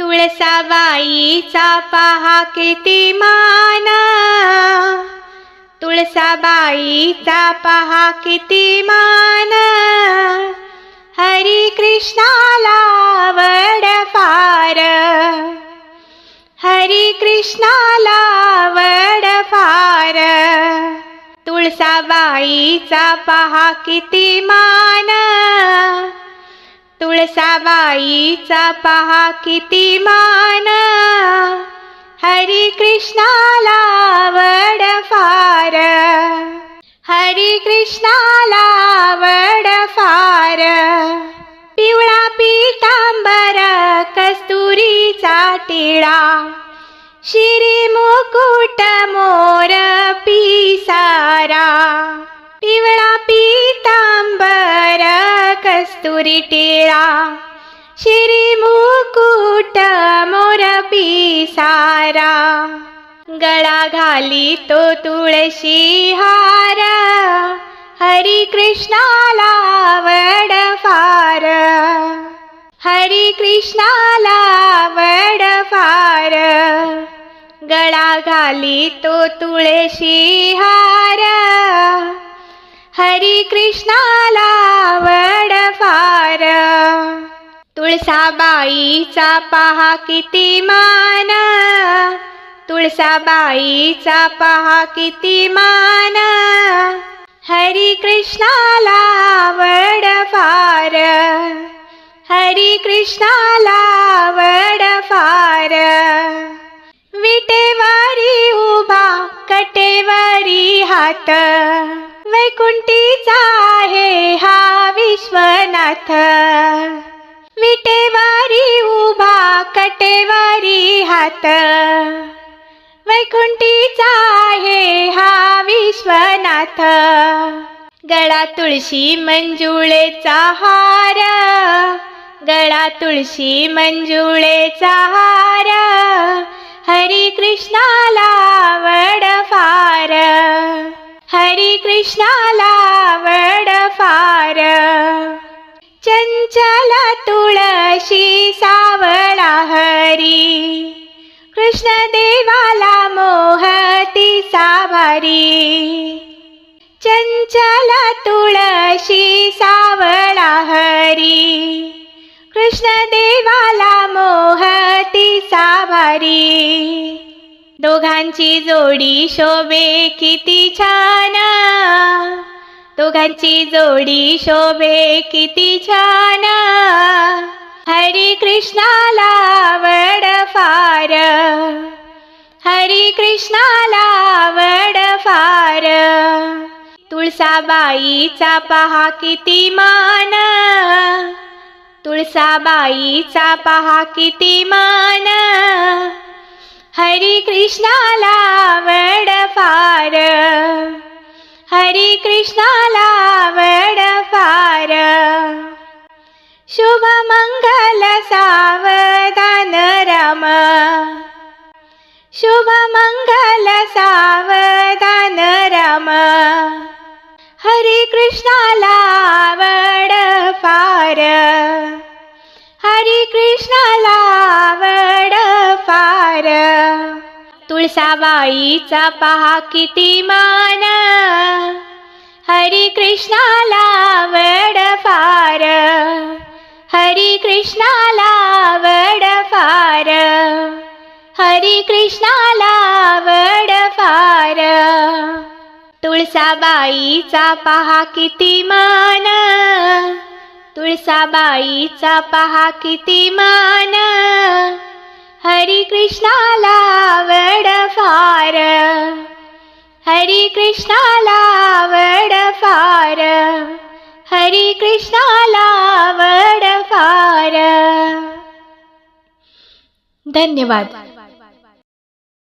तुळसाबाईचा पहा किती माना. तुळसाबाईचा पहा किती माना. हरी कृष्णाला वड फार. हरी कृष्णाला वड फार. तुळसाबाईचा पहा किती माना. तुळसाबाईचा पहा किती मान. हरी कृष्णाला वड फार. हरी कृष्णाला वड फार. पिवळा पितांबर कस्तुरीचा टिळा. शिरी मुकुट श्री मुकुट मोर पिसारा गळा घाली तो तुळशी हार हरी कृष्णाला वड फार हरी कृष्णाला वड फार गळा घाली तो तुळशी हार हरी कृष्णाला वड फार. तुळसाबाईचा पहा किती मान. तुळसाबाईचा पहा किती मान. हरी कृष्णाला वड फार. हरी कृष्णाला वड फार. विटेवारी उभा कटेवारी हात. वैकुंठीचा आहे हा विश्वनाथ. विटेवारी उभा कटेवारी हात. वैकुंठीचा आहे हा विश्वनाथ. गळा तुळशी मंजुळेचा हार. गळा तुळशी मंजुळेचा हार. हरी कृष्णाला सावळा हरी. कृष्ण देवाला मोहती साभारी चंचल तुळशी सावळा हरी. कृष्ण देवाला मोहती साभारी दोघांची जोडी शोभे किती छान. दोघांची जोडी शोभे किती छान. कृष्णाला वड फार हरी कृष्णाला वड फार तुळसाबाईचा पहा किती मान. तुळसाबाईचा पहा किती मान. हरी कृष्णाला वड फार हरी कृष्णाला शुभ मंगल सावधान राम हरी कृष्णाला वड फार हरी कृष्णाला वड फार तुळसाबाईचा पहा किती मान। हरी कृष्णाला वड फार हरी कृष्णाला कृष्णाला आवड फार. तुळसाबाईचा पहा किती मान. तुळसाबाईचा पहा किती मान. हरी कृष्णाला आवड फार. हरी कृष्णाला आवड फार. हरी कृष्णाला आवड फार. धन्यवाद.